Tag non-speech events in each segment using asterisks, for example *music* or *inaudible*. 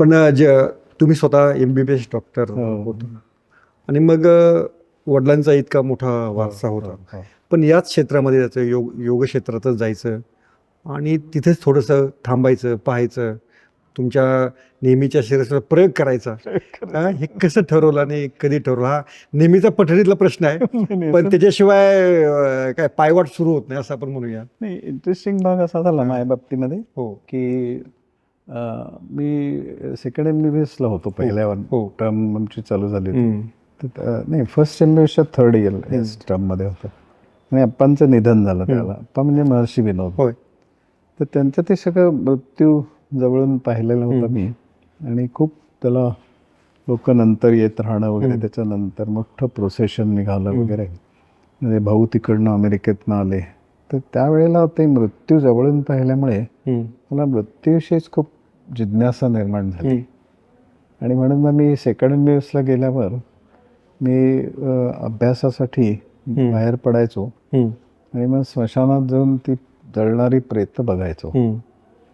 पण ज तुम्ही स्वतः M B B S doctor हो. होतो. आणि मग वडिलांचा इतका मोठा वारसा होता. हो. पण याच क्षेत्रामध्ये जायचं योग योग क्षेत्रातच जायचं आणि तिथेच थोडंसं थांबायचं पाहायचं तुमच्या नेहमीच्या शरीराचा प्रयोग करायचा. हा, हे कसं ठरवलं आणि कधी ठरवलं? हा नेहमीचा पठडीतला प्रश्न आहे. *laughs* पण त्याच्याशिवाय काय पायवाट सुरू होत नाही असं आपण म्हणूया. नाही इंटरेस्टिंग भाग असा झाला माझ्या बाबतीमध्ये हो. की मी सेकंड एम बी बी एसला होतो पहिल्या हो. टर्म आमची चालू झाली होती. तर नाही फर्स्ट एम बी एसच्या थर्ड इयर एस टर्ममध्ये होतं. आणि अप्पांचं निधन झालं त्याला. अप्पा म्हणजे महर्षी विनोद. होय. तर त्यांचं ते सगळं मृत्यू जवळून पाहिलेलं होतं मी. आणि खूप त्याला लोक नंतर येत राहणं वगैरे त्याच्यानंतर मोठं प्रोसेशन निघालं वगैरे. म्हणजे भाऊ तिकडनं अमेरिकेतनं आले. तर त्यावेळेला ते मृत्यू जवळून पाहिल्यामुळे. मला मृत्यूविषयीच खूप जिज्ञासा निर्माण झाली. आणि म्हणून मग मी सेकंड दिवसला गेल्यावर मी अभ्यासासाठी बाहेर पडायचो. आणि मग स्मशानात जाऊन ती जळणारी प्रेत बघायचो.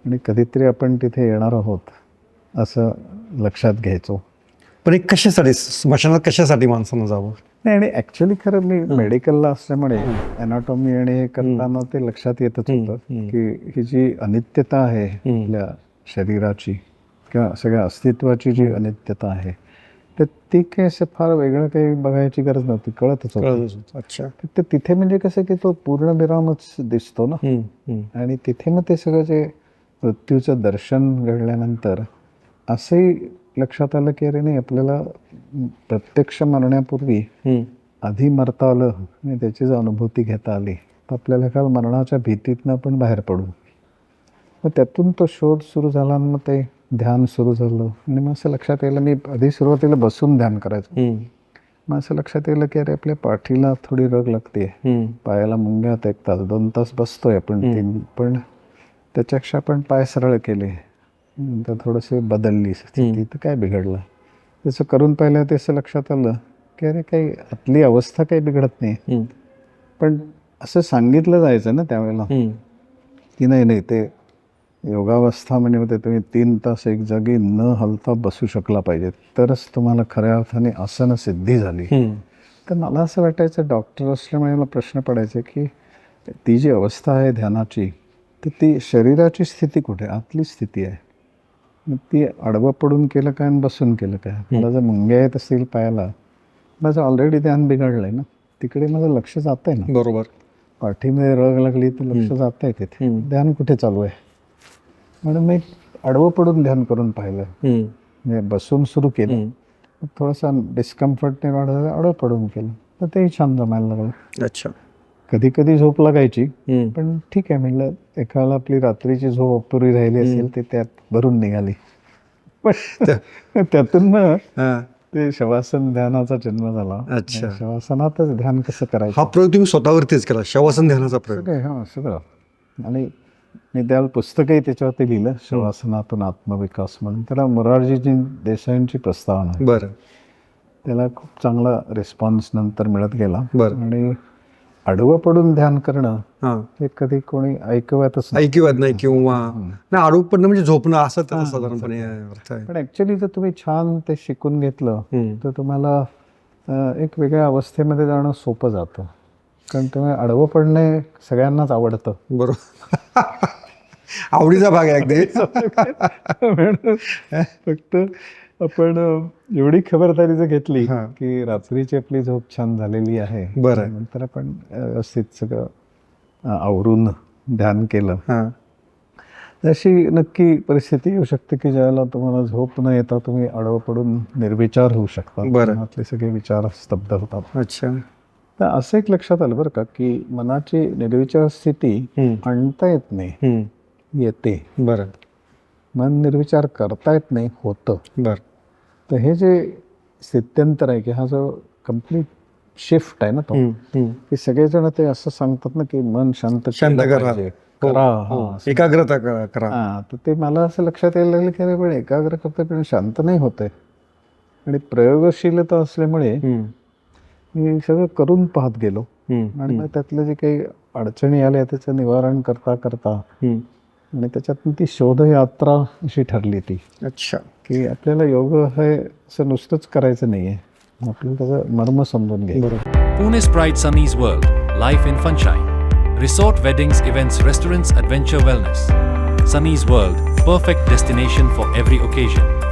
आणि कधीतरी आपण तिथे येणार आहोत असं लक्षात घ्यायचो. पण हे कशासाठी? स्मशानात कशासाठी माणसानं जावं? नाही आणि ऍक्च्युली खरं मी मेडिकलला असल्यामुळे अनाटॉमी आणि हे करताना ते लक्षात येतच होतं. की ही जी अनित्यता आहे आपल्या शरीराची किंवा सगळ्या अस्तित्वाची जी अनित्यता आहे तर ती काही असं फार वेगळं काही बघायची गरज नव्हती कळतच होतं. अच्छा. फक्त तिथे म्हणजे कसं की तो पूर्ण विरामच दिसतो ना. आणि तिथे मग ते सगळं जे मृत्यूचं दर्शन घडल्यानंतर असंही लक्षात आलं की अरे नाही आपल्याला प्रत्यक्ष मरण्यापूर्वी. आधी मरता आलं आणि त्याची जर अनुभूती घेता आली तर आपल्याला काल मरणाच्या भीतीतनं आपण बाहेर पडू. मग त्यातून तो शोध सुरू झाला आणि मग ते ध्यान सुरू झालं. आणि मग असं लक्षात यायला मी आधी सुरुवातीला बसून ध्यान करायचो. मग असं लक्षात यायलं की अरे आपल्या पाठीला थोडी रग लागते. पायाला मुंग्यात एक तास दोन तास बसतोय आपण तीन पण त्याच्यापेक्षा आपण पाय सरळ केले. नंतर थोडेसे बदलली स्थिती तर काय बिघडलं? तसं करून पाहिलं ते असं लक्षात आलं की अरे काही आतली अवस्था काही बिघडत नाही. पण असं सांगितलं जायचं ना त्यावेळेला. की नाही नाही ते योगावस्था म्हणजे मग ते तुम्ही तीन तास एक जागी न हलता बसू शकला पाहिजे. तरच तुम्हाला खऱ्या अर्थाने आसन सिद्धी झाली. तर मला असं वाटायचं डॉक्टर असल्यामुळे मला प्रश्न पडायचे की ती जी अवस्था आहे ध्यानाची तर ती शरीराची स्थिती कुठे? आतली स्थिती आहे. मग ती आडवं पडून केलं काय आणि बसून केलं काय? मला जर मुंग्या येत असतील पायाला. माझं ऑलरेडी ध्यान बिघडलं आहे ना. तिकडे माझं लक्ष जात आहे ना. बरोबर. पाठीमध्ये रग लागली तर लक्ष जात आहे तिथे. ध्यान कुठे चालू आहे? म्हणून मी आडवं पडून ध्यान करून पाहिलं. म्हणजे बसून सुरू केलं. थोडासा डिस्कम्फर्ट निर्माण झाला आडवं पडून केलं. तर तेही छान जमायला लागलं. अच्छा. कधी कधी झोप लागायची. पण ठीक आहे म्हणलं एकाला आपली रात्रीची झोप अपुरी राहिली असेल ते त्यात भरून निघाली. पण *laughs* त्यातून मग हा. ते शवासन ध्यानाचा जन्म झाला. अच्छा. शवासनातच ध्यान कसं करायचं? हा प्रयोग तुम्ही स्वतःवरतीच केला शवासन ध्यानाचा प्रयोग. हा सगळं. आणि मी त्याला पुस्तकही त्याच्यावरती लिहिलं शवासनातून आत्मविकास म्हणून. त्याला मोरारजीजी देसाईंची प्रस्तावना. बरं. त्याला खूप चांगला रिस्पॉन्स नंतर मिळत गेला. बरं. आणि आडवं पडून ध्यान करणं हा. कधी कोणी ऐकवतच नाही. ऐकिवाद नाही किंवा नाही आडू पडणं म्हणजे झोपणं असं साधारणपणे पण ऍक्च्युली जर तुम्ही छान ते शिकून घेतलं. तर तुम्हाला एक वेगळ्या अवस्थेमध्ये जाणं सोपं जातं. कारण तुम्ही आडवं पडणे सगळ्यांनाच आवडतं. बरोबर. आवडीचा भाग आहे अगदी. *laughs* फक्त आपण एवढी खबरदारी जर घेतली. की रात्रीची आपली झोप छान झालेली आहे बरं. नंतर आपण व्यवस्थित सगळं आवरून ध्यान केलं. हा. अशी नक्की परिस्थिती येऊ शकते की ज्यावेळेला तुम्हाला झोप न येता तुम्ही आडवं पडून निर्विचार होऊ शकता. बरं. सगळे विचार स्तब्ध होतात. अच्छा. तर असं एक लक्षात आलं बरं का की मनाची निर्विचार स्थिती. आणता येत नाही. येते बरं मन निर्विचार करता येत नाही होतं बरं तर हे जे स्थित्यंतर आहे की हा जो कंप्लीट शिफ्ट आहे ना तो. की सगळेजण ते असं सांगतात ना की मन शांत शांत करा. हो, हो. एकाग्रता करा हा तर ते मला असं लक्षात यायला लागलं की अरे पण एकाग्र करते पण शांत नाही होते आणि प्रयोगशीलता असल्यामुळे. मी सगळं करून पाहत गेलो. आणि मग त्यातले जे काही अडचणी आल्या त्याचं निवारण करता करता आणि त्याच्यातून ती शोधयात्रा अशी ठरली ती. अच्छा. की आपल्याला योग हे असं नुसतंच करायचं नाहीये. आपल्याला त्याचं मर्म समजून Pune sprite Sunny's World life in funshine resort wedding events restaurants adventure wellness Sunny's World perfect destination for every occasion